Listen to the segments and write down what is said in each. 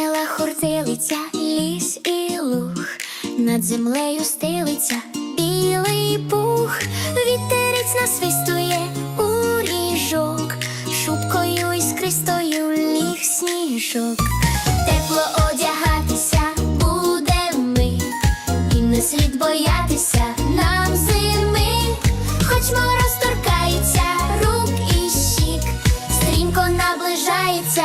Мила хуртилиця, ліс і луг, над землею стелиться білий пух, вітерець насвистує у ріжок, шубкою іскристою ліг сніжок, тепло одягатися буде ми, і не слід боятися нам зими, хоч мороз торкається рук і щік, стрімко наближається.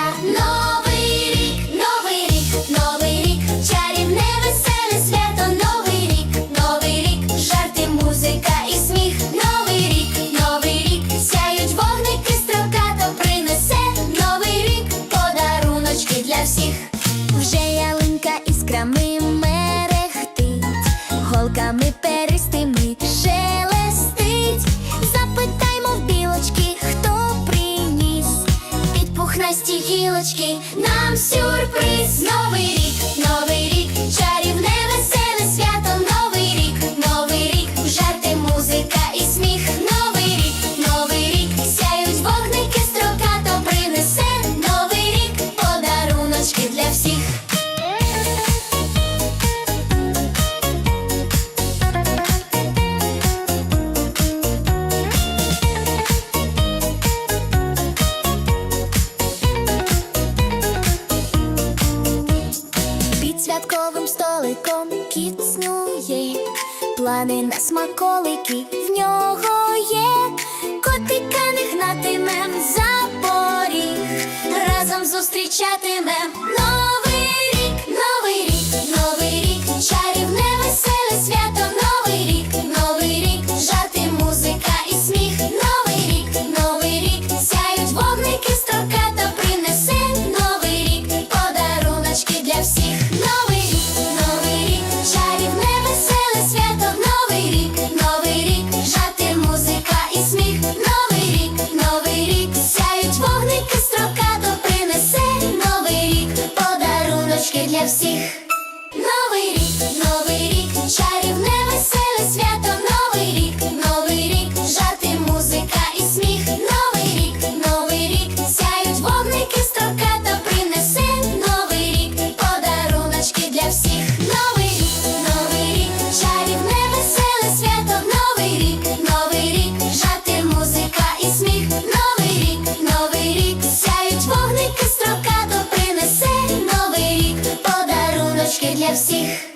ніжками перистими шелестить, запитаймо в білочки, хто приніс, під пухнасті гілочки нам сюрприз. плани на смаколики. В нього є всіх. Іграшки для всіх.